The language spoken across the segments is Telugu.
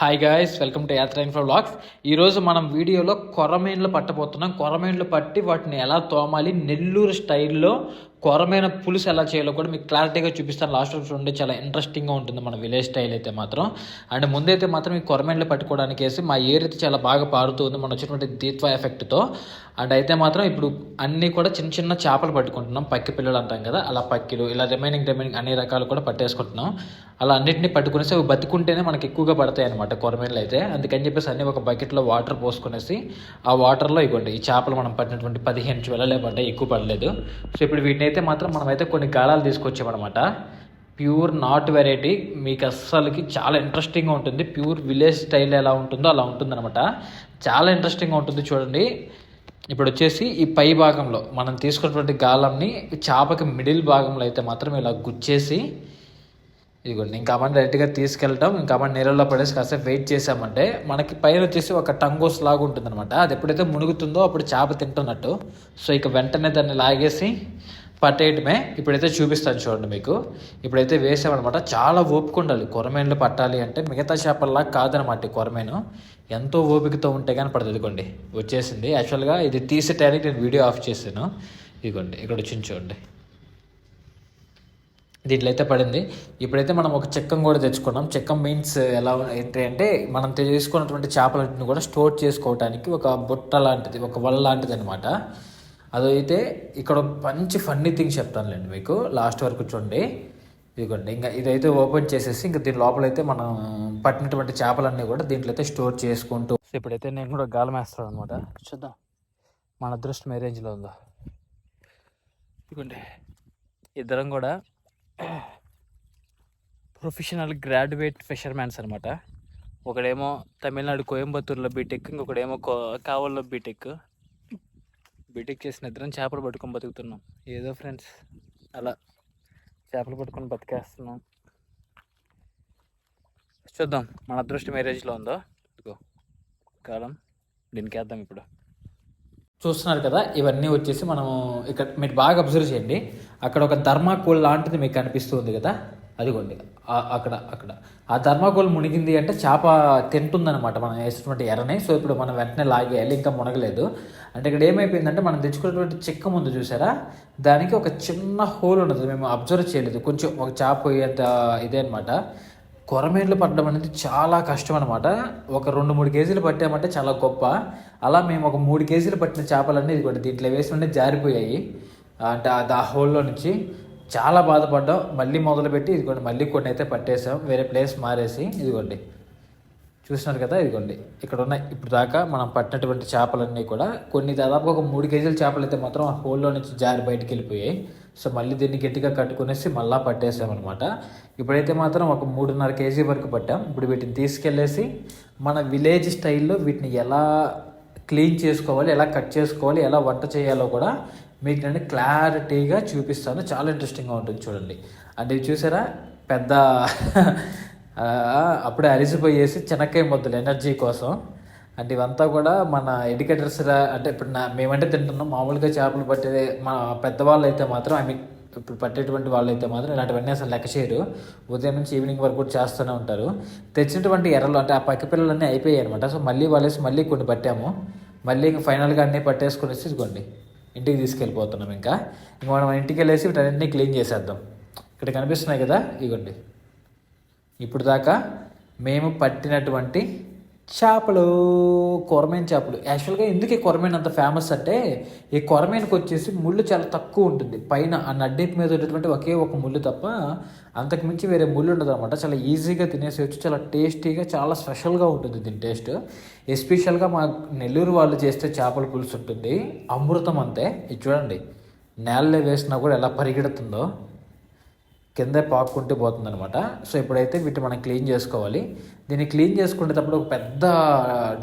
Hi guys welcome to Yatra infra vlogs ఈరోజు మనం వీడియోలో కొరమేన్లు పట్టబోతున్నాం. కొరమేన్లు పట్టి వాటిని ఎలా తోమాలి నెల్లూరు స్టైల్లో కొరమైన పులుసు ఎలా చేయాలో కూడా మీకు క్లారిటీగా చూపిస్తాను. లాస్ట్ రోజు ఉండే చాలా ఇంట్రెస్టింగ్గా ఉంటుంది మన విలేజ్ స్టైల్ అయితే మాత్రం. అండ్ ముందైతే మాత్రం ఈ కొరమేన్లు పట్టుకోవడానికి వేసి మా ఏర్ అయితే చాలా బాగా పారుతూ ఉంది మన వచ్చినటువంటి దీత్వ ఎఫెక్ట్తో అండ్ అయితే మాత్రం ఇప్పుడు అన్నీ కూడా చిన్న చిన్న చేపలు పట్టుకుంటున్నాం. పక్కి పిల్లలు అంటాం కదా అలా పక్కిలు ఇలా రిమైనింగ్ రిమైనింగ్ అన్ని రకాలు కూడా పట్టేసుకుంటున్నాం. అలా అన్నింటినీ పట్టుకునేసి అవి బతుకుంటేనే మనకి ఎక్కువగా పడతాయి అనమాట కొరమేళ్ళు అయితే. అందుకని చెప్పేసి అన్ని ఒక బకెట్లో వాటర్ పోసుకునేసి ఆ వాటర్లో ఇవ్వండి. ఈ చేపలు మనం పట్టినటువంటి పదిహేను చువలలే పడ్డాయి ఎక్కువ పడలేదు. సో ఇప్పుడు వీటిని అయితే మాత్రం మనమైతే కొన్ని గాలాలు తీసుకొచ్చామన్నమాట ప్యూర్ నాట్ వెరైటీ మీకు అస్సలకి చాలా ఇంట్రెస్టింగ్గా ఉంటుంది. ప్యూర్ విలేజ్ స్టైల్ ఎలా ఉంటుందో అలా ఉంటుందన్నమాట. చాలా ఇంట్రెస్టింగ్గా ఉంటుంది చూడండి. ఇప్పుడు వచ్చేసి ఈ పై భాగంలో మనం తీసుకున్నటువంటి గాలంని చేపకి మిడిల్ భాగంలో అయితే మాత్రం ఇలా గుచ్చేసి ఇదిగోండి ఇంకా అమ్మ డైరెక్ట్గా తీసుకెళ్ళటం ఇంకా అమ్మ నీళ్ళలో పడేసి కాసేపు వెయిట్ చేసామంటే మనకి పైన వచ్చేసి ఒక టంగోస్ లాగా ఉంటుందన్నమాట. అది ఎప్పుడైతే మునుగుతుందో అప్పుడు చేప తింటున్నట్టు. సో ఇక వెంటనే దాన్ని లాగేసి పట్టేయటమే. ఇప్పుడైతే చూపిస్తాను చూడండి మీకు. ఇప్పుడైతే వేసామన్నమాట. చాలా ఓపిక ఉండాలి. కొరమేన్లు పట్టాలి అంటే మిగతా చేపల్లా కాదనమాట ఈ కొరమేను. ఎంతో ఓపికతో ఉంటే కానీ పడుతుంది ఇదిగోండి వచ్చేసింది. యాక్చువల్గా ఇది తీసే టైంకి నేను వీడియో ఆఫ్ చేశాను. ఇదిగోండి ఇక్కడ వచ్చి చూడండి. దీంట్లో అయితే పడింది. ఇప్పుడైతే మనం ఒక చెక్కం కూడా తెచ్చుకున్నాం. చెక్కం మీన్స్ ఎలా ఏంటి అంటే మనం తీసుకున్నటువంటి చేపలన్నింటిని కూడా స్టోర్ చేసుకోవడానికి ఒక బుట్ట లాంటిది ఒక వల్ల లాంటిది అనమాట అదైతే ఇక్కడ ఒక మంచి ఫన్నీ థింగ్ చెప్తానులేండి మీకు. లాస్ట్ వరకు చూడండి. ఇదిగోండి ఇంకా ఇదైతే ఓపెన్ చేసేసి ఇంకా దీని లోపలైతే మనం పట్టినటువంటి చేపలన్నీ కూడా దీంట్లో అయితే స్టోర్ చేసుకుంటూ ఇప్పుడైతే నేను కూడా గాలం వేస్తాను అనమాట చూద్దాం. మన అదృష్టం ఏ రేంజ్లో ఉందో. ఇదిగోండి. ఇద్దరం కూడా ప్రొఫెషనల్ గ్రాడ్యుయేట్ ఫిషర్మ్యాన్స్ అనమాట. ఒకడేమో తమిళనాడు కోయంబత్తూరులో బీటెక్ ఇంకొకడేమో కో కావల్లో బీటెక్ బీటెక్ చేసిన ఇద్దరం చేపలు పట్టుకొని బతుకుతున్నాం. ఏదో ఫ్రెండ్స్ అలా చేపలు పట్టుకొని బతికేస్తున్నాం. చూద్దాం మన అదృష్టం ఏ రేంజ్లో ఉందో. ఇదిగో కాలం దీనికి వేద్దాం ఇప్పుడు. చూస్తున్నారు కదా ఇవన్నీ వచ్చేసి మనం ఇక్కడ మీరు బాగా అబ్జర్వ్ చేయండి. అక్కడ ఒక ధర్మాకోల్ లాంటిది మీకు కనిపిస్తుంది కదా అదిగోండి. అక్కడ అక్కడ. ఆ ధర్మాకోల్ మునిగింది అంటే చేప తింటుందన్నమాట మనం వేసినటువంటి ఎర్రని. సో ఇప్పుడు మనం వెంటనే లాగేయాలి ఇంకా మునగలేదు. అంటే ఇక్కడ ఏమైపోయిందంటే మనం తెచ్చుకున్నటువంటి చిక్క ముందు చూసారా? దానికి ఒక చిన్న హోల్ ఉన్నది మేము అబ్జర్వ్ చేయలేదు. కొంచెం ఒక చేప పోయేంత ఇదే అనమాట కొరమేట్లు పట్టడం అనేది చాలా కష్టం అనమాట ఒక రెండు మూడు కేజీలు పట్టామంటే చాలా గొప్ప. అలా మేము ఒక మూడు కేజీలు పట్టిన చేపలన్నీ ఇదిగోండి దీంట్లో వేసి ఉంటే జారిపోయాయి. అంటే ఆ దా హోల్లో నుంచి చాలా బాధపడ్డాం. మళ్ళీ మొదలుపెట్టి ఇదిగోండి మళ్ళీ కొన్ని అయితే పట్టేసాం. వేరే ప్లేస్ మారేసి ఇదిగోండి. చూస్తున్నారు కదా ఇదిగోండి. ఇక్కడ ఉన్న ఇప్పుడు దాకా మనం పట్టినటువంటి చేపలన్నీ కూడా కొన్ని దాదాపు ఒక మూడు కేజీల చేపలు అయితే మాత్రం ఆ హోల్లో నుంచి జారి బయటికి వెళ్ళిపోయాయి. సో మళ్ళీ దీన్ని గట్టిగా కట్టుకునేసి మళ్ళీ పట్టేసామన్నమాట. ఇప్పుడైతే మాత్రం ఒక మూడున్నర కేజీ వరకు పట్టాం. ఇప్పుడు వీటిని తీసుకెళ్ళేసి మన విలేజ్ స్టైల్లో వీటిని ఎలా క్లీన్ చేసుకోవాలి ఎలా కట్ చేసుకోవాలి ఎలా వంట చేయాలో కూడా మీకు నేను క్లారిటీగా చూపిస్తాను. చాలా ఇంట్రెస్టింగ్గా ఉంటుంది చూడండి. అంటే చూసారా? పెద్ద అప్పుడే అరిసిపోయేసి చెనక్కాయ ముద్దలు ఎనర్జీ కోసం. అంటే ఇవంతా కూడా మన ఎడ్యుకేటర్స్ అంటే ఇప్పుడు నా మేమంటే తింటున్నాం మామూలుగా చేపలు పట్టే మా పెద్దవాళ్ళు అయితే మాత్రం ఐ మీన్ ఇప్పుడు పట్టేటువంటి వాళ్ళు అయితే మాత్రం ఇలాంటివన్నీ అసలు లెక్క చేయరు. ఉదయం నుంచి ఈవినింగ్ వరకు కూడా చేస్తూనే ఉంటారు. తెచ్చినటువంటి ఎర్రలు అంటే ఆ పక్క పిల్లలన్నీ అయిపోయాయి అనమాట సో మళ్ళీ వాళ్ళేసి మళ్ళీ కొన్ని పట్టాము. మళ్ళీ ఇంకా ఫైనల్గా అన్నీ పట్టేసుకునేసి ఇదిగోండి ఇంటికి తీసుకెళ్ళిపోతున్నాం ఇంకా. ఇంకా మనం ఇంటికి వెళ్ళేసి వీటన్నింటినీ క్లీన్ చేసేద్దాం. ఇక్కడ కనిపిస్తున్నాయి కదా ఇగోండి. ఇప్పుడు దాకా మేము పట్టినటువంటి చేపలు కొరమేన్ చేపలు. యాక్చువల్గా ఎందుకు ఈ కొరమేన్ అంత ఫేమస్ అంటే ఈ కొరమేన్కి వచ్చేసి ముళ్ళు చాలా తక్కువ ఉంటుంది. పైన ఆ నడ్డేపు మీద ఉన్నటువంటి ఒకే ఒక ముళ్ళు తప్ప అంతకు మించి వేరే ముళ్ళు ఉండదు అనమాట చాలా ఈజీగా తినేసేయచ్చు చాలా టేస్టీగా చాలా స్పెషల్గా ఉంటుంది దీని టేస్ట్ ఎస్పెషల్గా మా నెల్లూరు వాళ్ళు చేస్తే చేపల పులుసు ఉంటుంది. అమృతం అంతే. ఇది చూడండి. నేలలో వేసినా కూడా ఎలా పరిగెడుతుందో. కింద పాక్కుంటూ పోతుందనమాట సో ఇప్పుడైతే వీటిని మనం క్లీన్ చేసుకోవాలి. దీన్ని క్లీన్ చేసుకునేటప్పుడు ఒక పెద్ద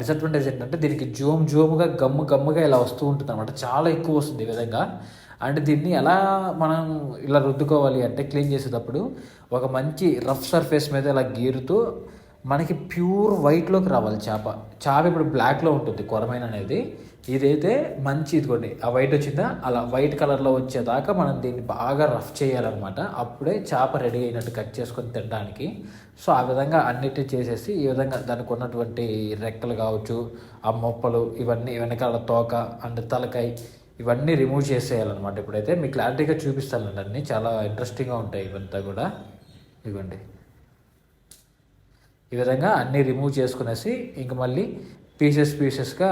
డిసడ్వాంటేజ్ ఏంటంటే దీనికి జోమ్ జూమ్గా గమ్ము గమ్ముగా ఇలా వస్తూ ఉంటుంది అనమాట చాలా ఎక్కువ వస్తుంది ఈ విధంగా. అంటే దీన్ని ఎలా మనం ఇలా రుద్దుకోవాలి అంటే క్లీన్ చేసేటప్పుడు ఒక మంచి రఫ్ సర్ఫేస్ మీద ఇలా గీరుతూ మనకి ప్యూర్ వైట్లోకి రావాలి చేప. చేప ఇప్పుడు బ్లాక్లో ఉంటుంది కొరమైన అనేది. ఇదైతే మంచి ఇదిగోండి ఆ వైట్ వచ్చిందా? అలా వైట్ కలర్లో వచ్చేదాకా మనం దీన్ని బాగా రఫ్ చేయాలన్నమాట. అప్పుడే చేప రెడీ అయినట్టు కట్ చేసుకొని తినడానికి. సో ఆ విధంగా అన్నిటి చేసేసి ఈ విధంగా దానికి ఉన్నటువంటి రెక్కలు కావచ్చు ఆ మొప్పలు ఇవన్నీ వెనకాల తోక అండ్ తలకాయ ఇవన్నీ రిమూవ్ చేసేయాలన్నమాట. ఇప్పుడైతే మీకు క్లారిటీగా చూపిస్తానండి అన్నీ. చాలా ఇంట్రెస్టింగ్గా ఉంటాయి ఇవంతా కూడా. ఇవ్వండి ఈ విధంగా అన్నీ రిమూవ్ చేసుకునేసి ఇంక మళ్ళీ పీసెస్ పీసెస్గా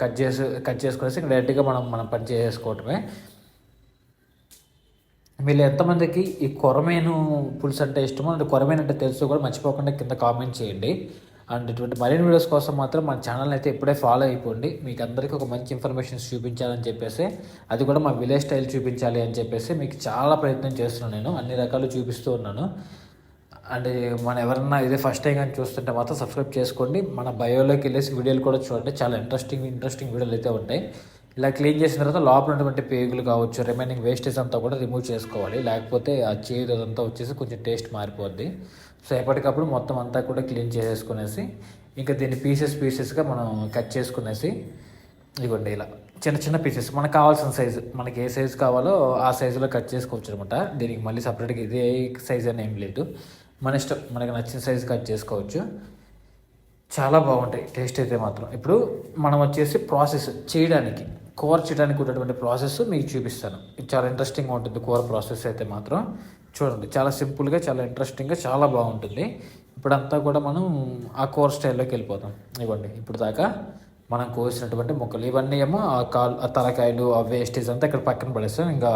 కట్ చేసి కట్ చేసుకునేసి ఇంక డైరెక్ట్గా మనం మనం పని చేసుకోవటమే మీరు ఎంతమందికి ఈ కొరమేను పులుసు అంటే ఇష్టమో అంటే కొరమేను అంటే తెలుసు కూడా మర్చిపోకుండా కింద కామెంట్ చేయండి. అండ్ ఇటువంటి మరిన్ని వీడియోస్ కోసం మాత్రం మన ఛానల్ అయితే ఇప్పుడే ఫాలో అయిపోండి. మీకు అందరికీ ఒక మంచి ఇన్ఫర్మేషన్స్ చూపించాలని చెప్పేసి అది కూడా మా విలేజ్ స్టైల్ చూపించాలి అని చెప్పేసి మీకు చాలా ప్రయత్నం చేస్తున్నాను నేను. అన్ని రకాలు చూపిస్తూ ఉన్నాను. అండ్ మన ఎవరన్నా ఇదే ఫస్ట్ టైం కానీ చూస్తుంటే మాత్రం సబ్స్క్రైబ్ చేసుకోండి. మన బయోలోకి వెళ్ళేసి వీడియోలు కూడా చూడండి. చాలా ఇంట్రెస్టింగ్ ఇంట్రెస్టింగ్ వీడియోలు అయితే ఉంటాయి. ఇలా క్లీన్ చేసిన తర్వాత లోపల ఉన్నటువంటి పేగులు కావచ్చు రిమైనింగ్ వేస్టేజ్ అంతా కూడా రిమూవ్ చేసుకోవాలి. లేకపోతే ఆ చేదు అదంతా వచ్చేసి కొంచెం టేస్ట్ మారిపోద్ది. సో ఎప్పటికప్పుడు మొత్తం అంతా కూడా క్లీన్ చేసేసుకునేసి ఇంకా దీన్ని పీసెస్ పీసెస్గా మనం కట్ చేసుకునేసి ఇదిగోండి ఇలా చిన్న చిన్న పీసెస్ మనకు కావాల్సిన సైజు మనకి ఏ సైజు కావాలో ఆ సైజులో కట్ చేసుకోవచ్చు అనమాట దీనికి మళ్ళీ సపరేట్గా ఇదే సైజ్ అని ఏం లేదు. మన ఇష్టం మనకి నచ్చిన సైజు కట్ చేసుకోవచ్చు. చాలా బాగుంటాయి టేస్ట్ అయితే మాత్రం. ఇప్పుడు మనం వచ్చేసి ప్రాసెస్ చేయడానికి కూర చేయడానికి ఉన్నటువంటి ప్రాసెస్ మీకు చూపిస్తాను. ఇది చాలా ఇంట్రెస్టింగ్గా ఉంటుంది కూర ప్రాసెస్ అయితే మాత్రం. చూడండి చాలా సింపుల్గా చాలా ఇంట్రెస్టింగ్గా చాలా బాగుంటుంది. ఇప్పుడంతా కూడా మనం ఆ కూర స్టైల్లోకి వెళ్ళిపోతాం. ఇవ్వండి ఇప్పుడు దాకా మనం కోసినటువంటి ముక్కలు. ఇవన్నీ ఏమో ఆ కాలు ఆ తలకాయలు ఆ వేస్టేజ్ అంతా ఇక్కడ పక్కన పడేస్తాం ఇంకా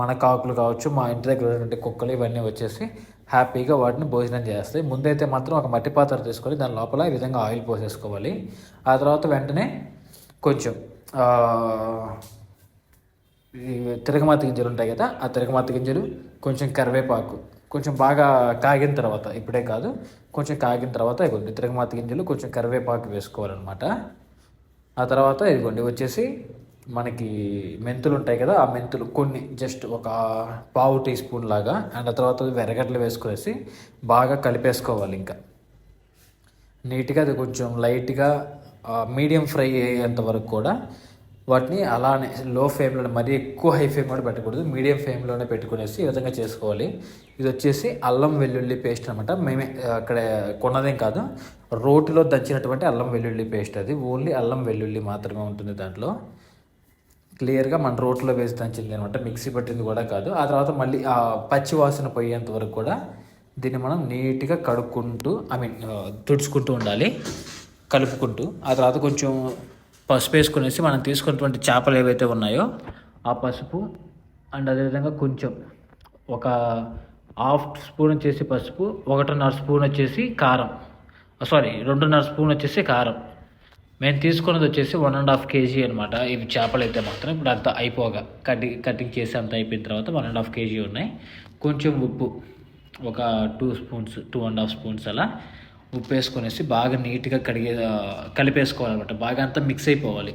మన కాకులు కావచ్చు మా ఇంటి దగ్గర ఉన్నటువంటి కుక్కలు ఇవన్నీ వచ్చేసి హ్యాపీగా వాటిని భోజనం చేస్తాయి. ముందైతే మాత్రం ఒక మట్టి పాత్ర తీసుకొని దాని లోపల ఈ విధంగా ఆయిల్ పోసేసుకోవాలి. ఆ తర్వాత వెంటనే కొంచెం ఆ, తిరగమాత గింజలు ఉంటాయి కదా ఆ తిరగమాత గింజలు కొంచెం కరివేపాకు కొంచెం బాగా కాగిన తర్వాత ఇప్పుడే కాదు కొంచెం కాగిన తర్వాత ఇదిగోండి తిరగమాత గింజలు కొంచెం కరివేపాకు వేసుకోవాలన్నమాట. ఆ తర్వాత ఇదిగోండి వచ్చేసి మనకి మెంతులు ఉంటాయి కదా ఆ మెంతులు కొన్ని జస్ట్ ఒక పావు టీ స్పూన్ లాగా అండ్ ఆ తర్వాత వెరగడ్లు వేసుకునేసి బాగా కలిపేసుకోవాలి ఇంకా. నీట్గా అది కొంచెం లైట్గా మీడియం ఫ్రై అయ్యేంత వరకు కూడా వాటిని అలానే లో ఫ్లేమ్లో మరీ ఎక్కువ హై ఫ్లేమ్ కూడా పెట్టకూడదు మీడియం ఫ్లేమ్లోనే పెట్టుకునేసి ఈ విధంగా చేసుకోవాలి. ఇది వచ్చేసి అల్లం వెల్లుల్లి పేస్ట్ అనమాట మేమే అక్కడ కొన్నదేం కాదు రోటిలో దంచినటువంటి అల్లం వెల్లుల్లి పేస్ట్ అది. ఓన్లీ అల్లం వెల్లుల్లి మాత్రమే ఉంటుంది దాంట్లో. క్లియర్గా మన రోట్లో వేసి దంచింది అనమాట మిక్సీ పట్టింది కూడా కాదు. ఆ తర్వాత మళ్ళీ ఆ పచ్చి వాసన పోయేంత వరకు కూడా దీన్ని మనం నీట్గా కడుక్కుంటూ ఐ మీన్ తుడుచుకుంటూ ఉండాలి. కలుపుకుంటూ. ఆ తర్వాత కొంచెం పసుపు వేసుకునేసి మనం తీసుకున్నటువంటి చేపలు ఏవైతే ఉన్నాయో ఆ పసుపు అండ్ అదేవిధంగా కొంచెం ఒక హాఫ్ స్పూన్ వచ్చేసి పసుపు ఒకటిన్నర స్పూన్ వచ్చేసి కారం. సారీ రెండున్నర స్పూన్ వచ్చేసి కారం. మేము తీసుకున్నది వచ్చేసి వన్ అండ్ హాఫ్ కేజీ అనమాట ఇవి చేపలు అయితే మాత్రం ఇప్పుడు అంత అయిపోగా. కటింగ్ కటింగ్ చేసి అంత అయిపోయిన తర్వాత వన్ అండ్ హాఫ్ కేజీ ఉన్నాయి. కొంచెం ఉప్పు ఒక two spoons two and half spoons అలా ఉప్పు వేసుకొనేసి బాగా నీట్గా కడిగే కలిపేసుకోవాలన్నమాట. బాగా అంతా మిక్స్ అయిపోవాలి.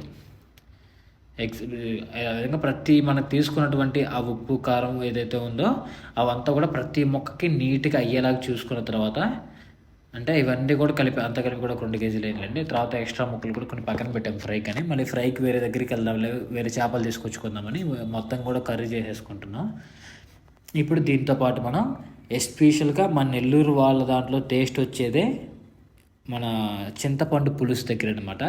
ఎక్స్ విధంగా ప్రతి మనం తీసుకున్నటువంటి ఆ ఉప్పు కారం ఏదైతే ఉందో అవంతా కూడా ప్రతి మొక్కకి నీట్గా అయ్యేలాగా చూసుకున్న తర్వాత అంటే ఇవన్నీ కూడా కలిపి అంత కలిపి కూడా ఒక రెండు కేజీలు వేయాలండి తర్వాత ఎక్స్ట్రా ముక్కలు కూడా కొన్ని పక్కన పెట్టాం ఫ్రై కానీ మళ్ళీ ఫ్రైకి వేరే దగ్గరికి వెళ్దాం వేరే చేపలు తీసుకొచ్చుకుందామని మొత్తం కూడా కర్రీ చేసేసుకుంటున్నాం. ఇప్పుడు దీంతో పాటు మనం ఎస్పెషల్గా మన నెల్లూరు వాళ్ళ దాంట్లో టేస్ట్ వచ్చేదే మన చింతపండు పులుసు దగ్గర అనమాట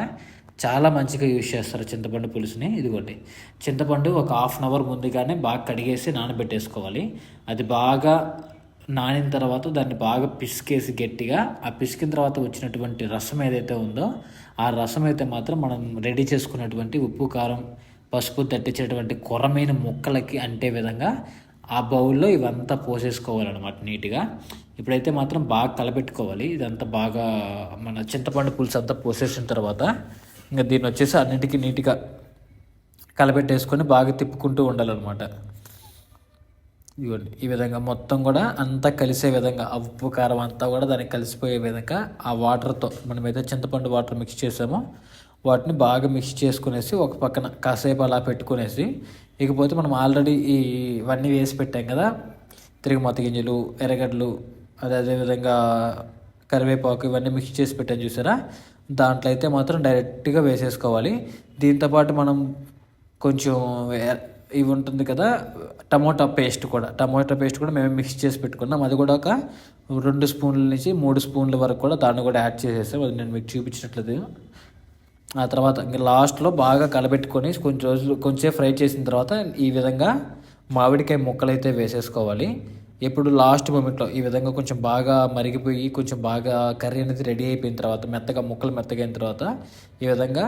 చాలా మంచిగా యూజ్ చేస్తారు చింతపండు పులుసుని. ఇదిగోండి చింతపండు ఒక హాఫ్ అన్ అవర్ ముందుగానే బాగా కడిగేసి నానబెట్టేసుకోవాలి. అది బాగా నానిన తర్వాత దాన్ని బాగా పిసికేసి గట్టిగా ఆ పిసికిన తర్వాత వచ్చినటువంటి రసం ఏదైతే ఉందో ఆ రసం అయితే మాత్రం మనం రెడీ చేసుకున్నటువంటి ఉప్పు కారం పసుపు తట్టించేటువంటి కొరమైన ముక్కలకి అంటే విధంగా ఆ బౌల్లో ఇవంతా పోసేసుకోవాలన్నమాట నీట్గా. ఇప్పుడైతే మాత్రం బాగా కలపెట్టుకోవాలి ఇదంతా బాగా మన చింతపండు పులుసు అంతా పోసేసిన తర్వాత ఇంకా దీన్ని వచ్చేసి అన్నిటికీ నీట్గా కలపెట్టేసుకొని బాగా తిప్పుకుంటూ ఉండాలన్నమాట. ఇవ్వండి ఈ విధంగా మొత్తం కూడా అంతా కలిసే విధంగా ఆ ఉప్పు కారం అంతా కూడా దానికి కలిసిపోయే విధంగా ఆ వాటర్తో మనం చింతపండు వాటర్ మిక్స్ చేసామో వాటిని బాగా మిక్స్ చేసుకునేసి ఒక పక్కన కాసేపు అలా పెట్టుకునేసి ఇకపోతే మనం ఆల్రెడీ ఈ ఇవన్నీ వేసి పెట్టాం కదా తిరుగుమతి గింజలు ఎర్రగడ్డలు అదే అదేవిధంగా కరివేపాకు ఇవన్నీ మిక్స్ చేసి పెట్టాను చూసారా దాంట్లో అయితే మాత్రం డైరెక్ట్గా వేసేసుకోవాలి. దీంతోపాటు మనం కొంచెం ఇవి ఉంటుంది కదా టమోటా పేస్ట్ కూడా. టమోటా పేస్ట్ కూడా మేము మిక్స్ చేసి పెట్టుకున్నాం. అది కూడా ఒక రెండు స్పూన్ల నుంచి మూడు స్పూన్ల వరకు కూడా దాన్ని కూడా యాడ్ చేసేసాం. అది నేను మీకు చూపించినట్లేదు. ఆ తర్వాత ఇంక లాస్ట్లో బాగా కలబెట్టుకొని కొంచెం రోజులు కొంచెం ఫ్రై చేసిన తర్వాత ఈ విధంగా మామిడికాయ ముక్కలు అయితే వేసేసుకోవాలి. ఎప్పుడు లాస్ట్ మూమెంట్లో ఈ విధంగా కొంచెం బాగా మరిగిపోయి కొంచెం బాగా కర్రీ అనేది రెడీ అయిపోయిన తర్వాత మెత్తగా ముక్కలు మెత్తగా అయిన తర్వాత ఈ విధంగా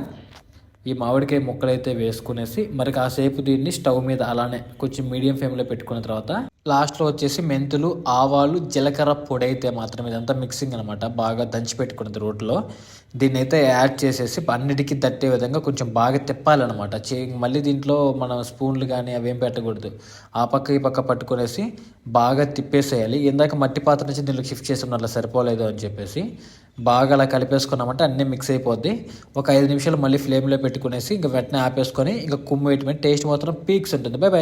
ఈ మామిడికాయ ముక్కలు అయితే వేసుకునేసి మరి కాసేపు దీన్ని స్టవ్ మీద అలానే కొంచెం మీడియం ఫ్లేమ్లో పెట్టుకున్న తర్వాత లాస్ట్లో వచ్చేసి మెంతులు ఆవాలు జీలకర్ర పొడి అయితే మాత్రం ఇదంతా మిక్సింగ్ అనమాట బాగా దంచి పెట్టుకున్నది రోట్లో. దీన్ని అయితే యాడ్ చేసేసి అన్నిటికీ తట్టే విధంగా కొంచెం బాగా తిప్పాలన్నమాట. చే మళ్ళీ దీంట్లో మనం స్పూన్లు కానీ అవేం పెట్టకూడదు. ఆ పక్క ఈ పక్క పట్టుకునేసి బాగా తిప్పేసేయాలి. ఇందాక మట్టి పాత్ర నుంచి దీనిలో షిఫ్ట్ చేసి అట్లా సరిపోలేదు అని చెప్పేసి. బాగా అలా కలిపేసుకున్నామంటే అన్నీ మిక్స్ అయిపోద్ది. ఒక ఐదు నిమిషాలు మళ్ళీ ఫ్లేమ్లో పెట్టుకునేసి ఇంకా వెంటనే ఆపేసుకొని ఇంకా కుమ్ము వేయటమే టేస్ట్ మాత్రం పీక్స్ ఉంటుంది. Bye bye